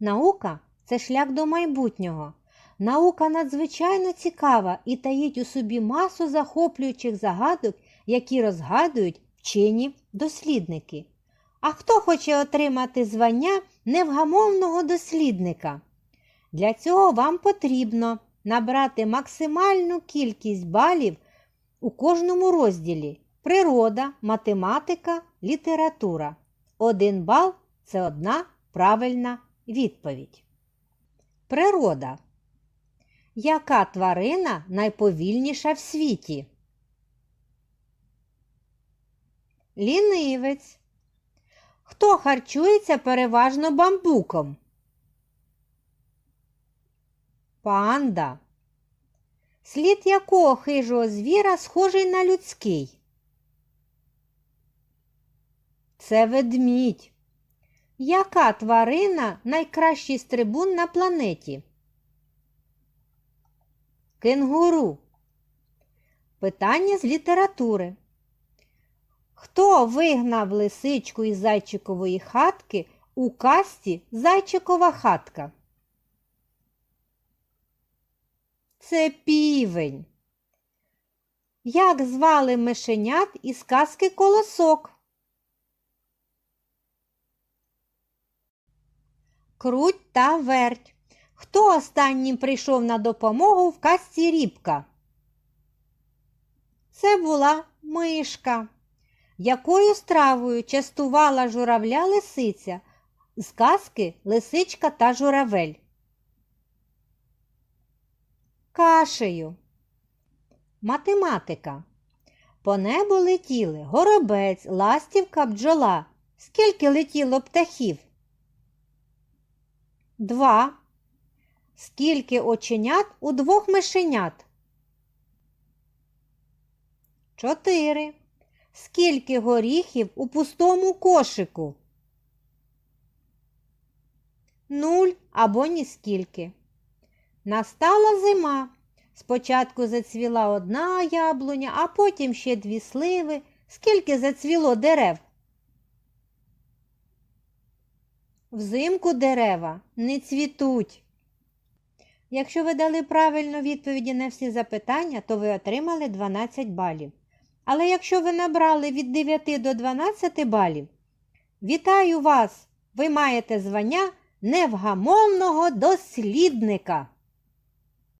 Наука це шлях до майбутнього. Наука надзвичайно цікава і таїть у собі масу захоплюючих загадок, які розгадують вчені дослідники. А хто хоче отримати звання невгамовного дослідника? Для цього вам потрібно набрати максимальну кількість балів у кожному розділі природа, математика, література. Один бал це одна правильна відповідь. Природа. Яка тварина найповільніша в світі? Лінивець. Хто харчується переважно бамбуком? Панда. Слід якого хижого звіра схожий на людський? Це ведмідь. Яка тварина найкращий стрибун на планеті? Кенгуру. Питання з літератури. Хто вигнав лисичку із зайчикової хатки у касті Зайчикова хатка? Це півень. Як звали мишенят із казки Колосок? Круть та верть. Хто останнім прийшов на допомогу в казці Рібка? Це була мишка. Якою стравою частувала журавля лисиця з казки Лисичка та журавель? Кашею. Математика. По небу летіли горобець, ластівка, бджола. Скільки летіло птахів? Два. Скільки оченят у двох мишенят? Чотири. Скільки горіхів у пустому кошику? Нуль або ніскільки. Настала зима. Спочатку зацвіла одна яблуня, а потім ще дві сливи. Скільки зацвіло дерев? Взимку дерева не цвітуть. Якщо ви дали правильно відповіді на всі запитання, то ви отримали 12 балів. Але якщо ви набрали від 9 до 12 балів, вітаю вас! Ви маєте звання невгамовного дослідника.